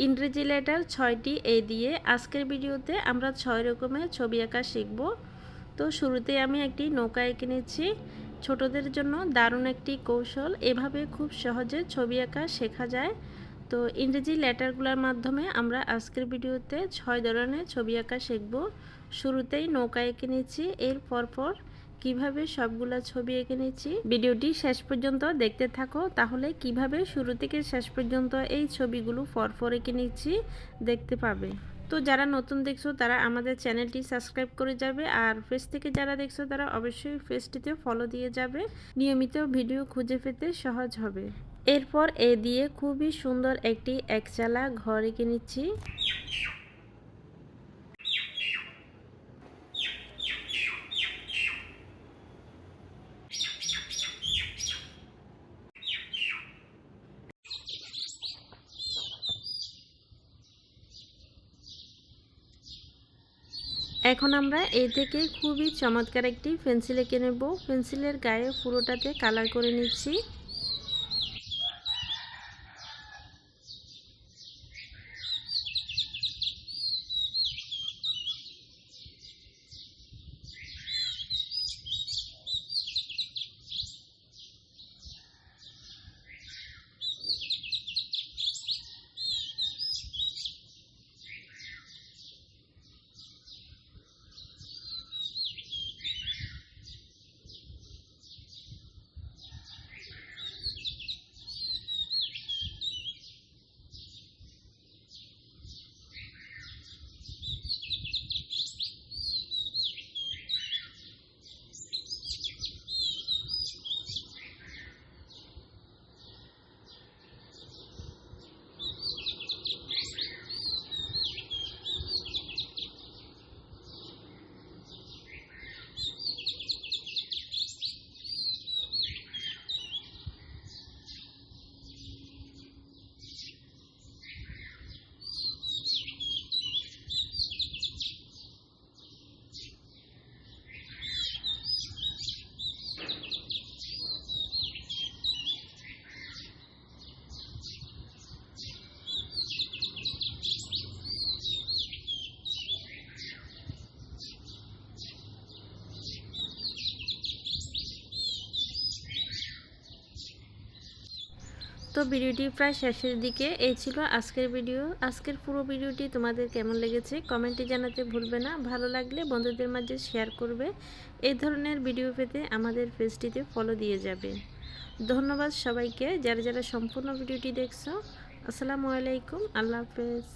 ইংরেজি লেটার ছয়টি এ দিয়ে। আজকের ভিডিওতে আমরা ছয় রকমের ছবি আঁকা শিখব। তো শুরুতে আমি একটি নৌকা এঁকে নিচ্ছি। ছোটদের জন্য দারুণ একটি কৌশল। এভাবে খুব সহজে ছবি আঁকা শেখা যায়। তো ইংরেজি লেটারগুলোর মাধ্যমে আমরা আজকের ভিডিওতে ছয় ধরনের ছবি আঁকা শিখব। শুরুতেই নৌকা এঁকে নিচ্ছি। এর পরপর কীভাবে সবগুলা ছবি এঁকে নিচ্ছি? ভিডিওটি শেষ পর্যন্ত দেখতে থাকো। তাহলে কীভাবে শুরু থেকে শেষ পর্যন্ত এই ছবিগুলো ফরফর এঁকে নিচ্ছি দেখতে পাবে। তো যারা নতুন দেখছ, তারা আমাদের চ্যানেলটি সাবস্ক্রাইব করে যাবে। আর ফেস থেকে যারা দেখছ, তারা অবশ্যই ফেসটিতে ফলো দিয়ে যাবে। নিয়মিত ভিডিও খুঁজে পেতে সহজ হবে। এরপর এ দিয়ে খুবই সুন্দর একটি একচালা ঘর এঁকে নিচ্ছি। এখন আমরা এই থেকে খুবই চমৎকার একটি পেন্সিল এঁকে নেব। পেন্সিলের গায়ে পুরোটাতে কালার করে নিচ্ছি। তো ভিডিওটি প্রায় শেষের দিকে। এই ছিল আজকের ভিডিও। আজকের পুরো ভিডিওটি তোমাদের কেমন লেগেছে কমেন্টে জানাতে ভুলবে না। ভালো লাগলে বন্ধুদের মাঝে শেয়ার করবে। এই ধরনের ভিডিও পেতে আমাদের পেজটিতে ফলো দিয়ে যাবে। ধন্যবাদ সবাইকে। যারা যারা সম্পূর্ণ ভিডিওটি দেখছ, আসসালামু আলাইকুম। আল্লাহ হাফেজ।